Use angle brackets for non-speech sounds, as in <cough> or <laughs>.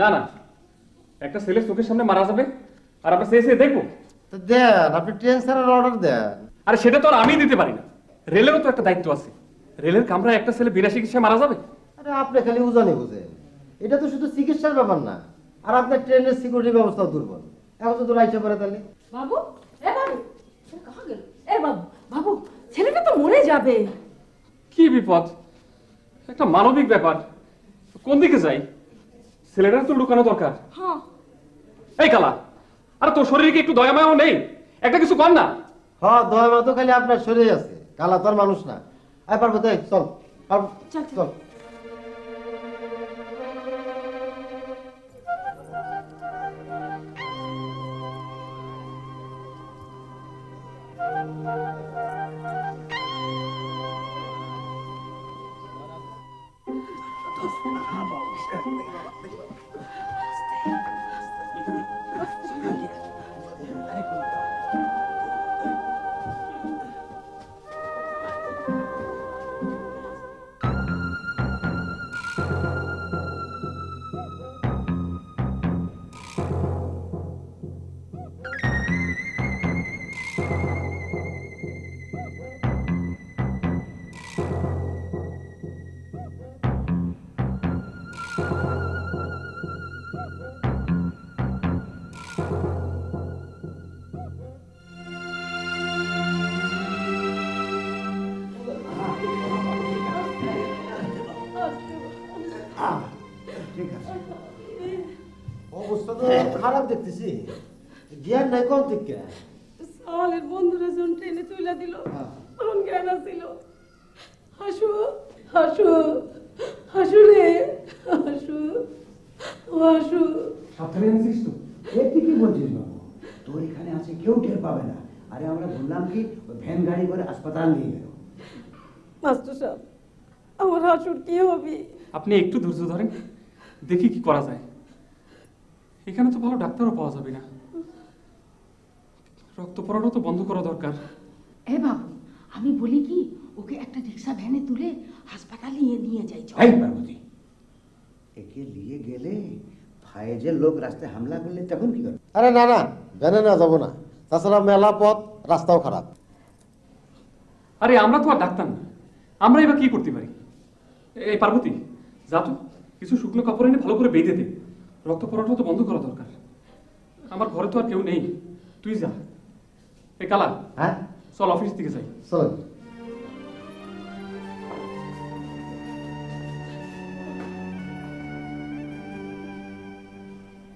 না না। একটা ছেলে চোখের সামনে মারা যাবে আর আমরা সে সে দেখব। তো দেন আপনি ট্রেন ছাড়ার অর্ডার দেন। আরে সেটা তো আর আমি দিতে পারি না। রেলেরও তো একটা দায়িত্ব আছে। রেলের কামরায় একটা ছেলে বিনা চিকিৎসায় মারা যাবে? আরে আপনি খালি উজানি বুঝেন। এটা তো শুধু চিকিৎসার ব্যাপার না আর আপনার ট্রেনের সিকিউরিটি ব্যবস্থাও দুর্বল। এখন তো রাইসে পারে তাহলে? বাবু এ বাবু ছেলে কাহা গেল? এ বাবু বাবু ছেলেটা তো মরে যাবে। কি বিপদ? একটা মানবিক ব্যাপার। কোন দিকে যাই? ছেলেটার তো লুকানো দরকার। হ্যাঁ। এই কালা আরে তোর শরীরে কি একটু দয়া মায়াও নেই? একটা কিছু কর না। হ্যাঁ দয়া মায়া তো খালি আপনার শরীরে আছে। কালা তো আর মানুষ না। আয় পারব তাই চল। পারব চল, চল। <laughs> চল ঠিক আছে। অবস্থা তো খারাপ দেখতেছি। জ্ঞান নাই কোন দিকে? সালের বন্ধুরা যখন ট্রেনে তুলে দিল তখন জ্ঞান ছিল হাসু হাসু হাসু রে হাসু হাসু। সাবধানে আছিস তো। তুই কি বলছিস বাবু। তোর এখানে আছে কেউ টের পাবে না। আরে আমরা বললাম কি ভ্যান গাড়ি করে হাসপাতাল নিয়ে গেল। মাস্টার সাহেব আমার হাসুর কি হবে? আপনি একটু ধৈর্য ধরেন দেখি কি করা যায়। এখানে তো ভালো ডাক্তারও পাওয়া যাবে না। রক্ত পড়াটা তো বন্ধ করা দরকার। এ বাবু আমি বলি কি ওকে একটা রিক্সা ভ্যানে তুলে হাসপাতালে নিয়ে নিয়ে যাই চল। এই পার্বতী একে নিয়ে গেলে ফায়েজের লোক রাস্তায় হামলা করলে তখন কি করবে? আরে না না ভ্যানে না যাব না। তাছাড়া মেলা পথ রাস্তাও খারাপ। আরে আমরা তো আর ডাক্তার না। আমরা এবার কি করতে পারি? এই পার্বতী যা তো। কিছু শুকনো কাপড় এনে ভালো করে বেঁধে দে। রক্ত পরোটা তো বন্ধ করা দরকার। আমার ঘরে তো আর কেউ নেই। তুই যা। এ কালা। হ্যাঁ? চল অফিস থেকে যাই। চলো।